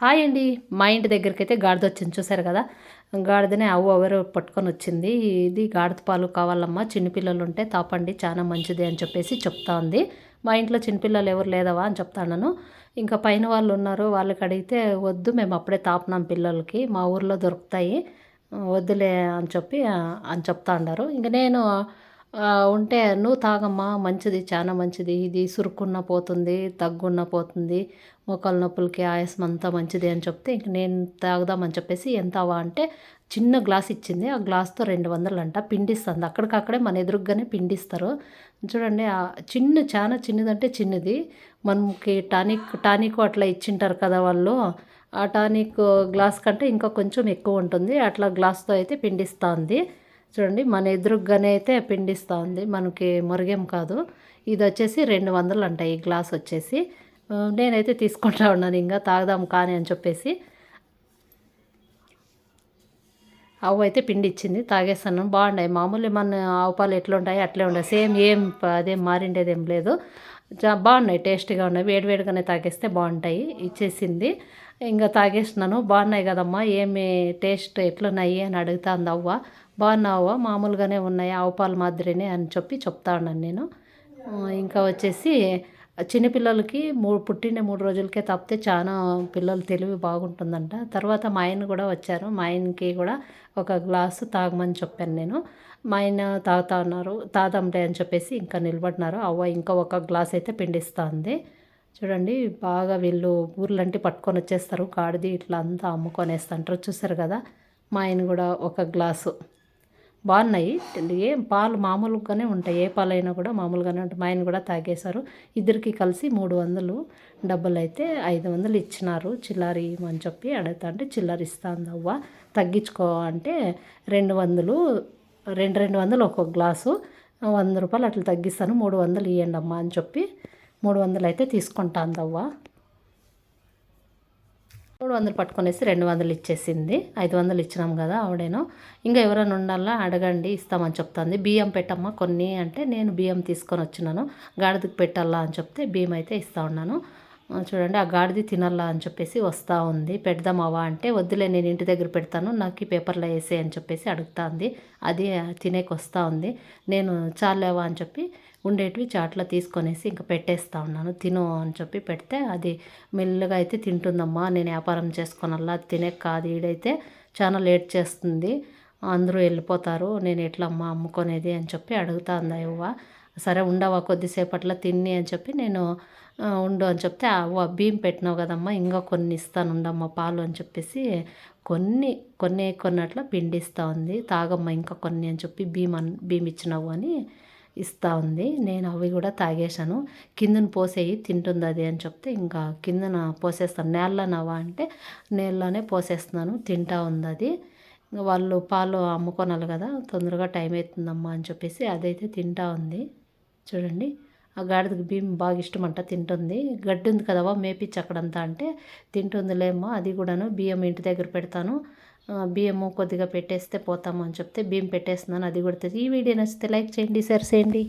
Hi అండి. మా ఇంటి దగ్గరికి అయితే గాడిద వచ్చింది చూసారు కదా? గాడిదనే అవ్వ ఎవరు పట్టుకొని వచ్చింది. ఇది గాడిద పాలు కావాలమ్మా చిన్నపిల్లలు ఉంటే తాపండి చాలా మంచిది అని చెప్పేసి చెప్తా ఉంది. మా ఇంట్లో చిన్నపిల్లలు ఎవరు లేదవా అని చెప్తాను ఇంకా పైన వాళ్ళు ఉన్నారు వాళ్ళకి అడిగితే వద్దు మేము అప్పుడే తాపినాం పిల్లలకి మా ఊర్లో దొరుకుతాయి వద్దులే అని చెప్పి అని చెప్తా ఉన్నారు ఇంక నేను ఉంటే నువ్వు తాగమ్మా మంచిది చాలా మంచిది. ఇది సురుక్కున్న పోతుంది తగ్గున్న పోతుంది. మోకాల నొప్పులకి ఆయాసం అంతా మంచిది అని చెప్తే ఇంక నేను తాగుదామని చెప్పేసి ఎంతవా అంటే చిన్న గ్లాస్ ఇచ్చింది. ఆ గ్లాస్తో రెండు వందలు అంట పిండిస్తుంది. అక్కడికక్కడే మన ఎదురుగానే పిండిస్తారు. చూడండి చిన్న చాలా చిన్నదంటే చిన్నది. మనకి టానిక్ టానిక్ అట్లా ఇచ్చింటారు కదా వాళ్ళు. ఆ టానిక్ గ్లాస్ కంటే ఇంకా కొంచెం ఎక్కువ ఉంటుంది. అట్లా గ్లాస్తో అయితే పిండిస్తుంది. చూడండి మన ఎదురుగానే అయితే పిండిస్తూ ఉంది మనకి మురిగేం కాదు. ఇది వచ్చేసి రెండు వందలు అంట ఈ గ్లాస్ వచ్చేసి. నేనైతే తీసుకుంటా ఉన్నాను ఇంకా తాగదాం కానీ అని చెప్పేసి. ఆవు అయితే పిండి ఇచ్చింది తాగేస్తాను. బాగున్నాయి. మామూలు మన ఆవు పాలు ఎట్లుంటాయి అట్లే ఉండే. సేమ్ ఏం అదేం మారిండేది ఏం లేదు బాగున్నాయి టేస్టీగా ఉన్నాయి. వేడివేడిగానే తాగేస్తే బాగుంటాయి. ఇచ్చేసింది. ఇంకా తాగేసినాను బాగున్నాయి కదమ్మా ఏమి టేస్ట్ ఎట్లున్నాయి అని అడుగుతాంది అవ్వ. బాగున్నావా మామూలుగానే ఉన్నాయి ఆవు పాలు మాదిరినే అని చెప్పి చెప్తా ఉన్నాను నేను. ఇంకా వచ్చేసి చిన్నపిల్లలకి మూడు పుట్టిన మూడు రోజులకే తప్పితే చాలా పిల్లలు తెలివి బాగుంటుందంట. తర్వాత మా ఆయన కూడా వచ్చారు. మా ఆయనకి కూడా ఒక గ్లాసు తాగమని చెప్పాను నేను. మా ఆయన తాగుతా ఉన్నారు. తాదాంలే అని చెప్పేసి ఇంకా నిలబడినారు. అవ్వ ఇంకా ఒక గ్లాస్ అయితే పిండిస్తుంది. చూడండి బాగా వీళ్ళు ఊర్లంటే పట్టుకొని వచ్చేస్తారు. కాడిది ఇట్లా అంతా అమ్ముకొనేస్తుంటారు. చూసారు కదా మా ఆయన కూడా ఒక గ్లాసు. బాగున్నాయి. ఏం పాలు మామూలుగానే ఉంటాయి. ఏ పాలైనా కూడా మామూలుగానే ఉంటాయి. మా ఆయన కూడా తాగేశారు. ఇద్దరికి కలిసి మూడు వందలు డబ్బులు అయితే ఐదు వందలు ఇచ్చినారు. చిల్లరి అని చెప్పి అడుగుతా అంటే చిల్లర ఇస్తాను అవ్వ తగ్గించుకో అంటే రెండు వందలు రెండు రెండు వందలు ఒక్కొక్క గ్లాసు. వంద రూపాయలు అట్లా తగ్గిస్తాను. మూడు వందలు ఇవ్వండి అమ్మా అని చెప్పి మూడు వందలు అయితే తీసుకుంటాను అవ్వ మూడు వందలు పట్టుకొనేసి రెండు వందలు ఇచ్చేసింది. ఐదు వందలు ఇచ్చినాం కదా ఆవిడేనో. ఇంకా ఎవరైనా ఉండాలా అడగండి ఇస్తామని చెప్తుంది. బియ్యం పెట్టమ్మా కొన్ని అంటే నేను బియ్యం తీసుకొని వచ్చినాను. గాడిదకి పెట్టాలా అని చెప్తే బియ్యం అయితే ఇస్తా ఉన్నాను. చూడండి ఆ గాడిది తినాలా అని చెప్పేసి వస్తూ ఉంది. పెడదామవా అంటే వద్దులే నేను ఇంటి దగ్గర పెడతాను నాకు పేపర్లో వేసే అని చెప్పేసి అడుగుతా ఉంది అది తినేకి వస్తూ ఉంది. నేను చాలేవా అని చెప్పి ఉండేటివి చాట్లో తీసుకొనేసి ఇంకా పెట్టేస్తా ఉన్నాను. తిను అని చెప్పి పెడితే అది మెల్లగా అయితే తింటుందమ్మా నేను వ్యాపారం చేసుకోనల్లా తినే కాదు ఈడైతే చాలా లేట్ చేస్తుంది అందరూ వెళ్ళిపోతారు నేను ఎట్లమ్మా అమ్ముకునేది అని చెప్పి అడుగుతా ఉంది అవ్వ. సరే ఉండవా కొద్దిసేపట్లో తిని అని చెప్పి నేను ఉండు అని చెప్తే అవ్వ బియ్యం పెట్టినావు కదమ్మా ఇంకా కొన్ని ఇస్తాను ఉండమ్మా పాలు అని చెప్పేసి కొన్ని కొన్ని కొన్నట్ల పిండిస్తూ ఉంది. తాగమ్మా ఇంకా కొన్ని అని చెప్పి బియ్యం భీమ్ ఇచ్చినావు అని ఇస్తూ ఉంది. నేను అవి కూడా తాగేశాను. కిందన పోసేయి తింటుంది అది అని చెప్తే ఇంకా కిందన పోసేస్తాను నేలలోనవా అంటే నేలలోనే పోసేస్తున్నాను. తింటా ఉంది అది. వాళ్ళు పాలు అమ్ముకోనాలి కదా తొందరగా టైం అవుతుందమ్మా అని చెప్పేసి అదైతే తింటా ఉంది. చూడండి. ఆ గాడిదకి బియ్యం బాగా ఇష్టమంట తింటుంది. గడ్డి ఉంది కదవా మేపించి అక్కడంతా అంటే తింటుందిలేమ్మా అది కూడాను బియ్యం ఇంటి దగ్గర పెడతాను. బియ్యము కొద్దిగా పెట్టేస్తే పోతాము అని చెప్తే బియ్యం పెట్టేస్తున్నాను అది కూడా ఈ వీడియో నచ్చితే లైక్ చేయండి షేర్ చేయండి.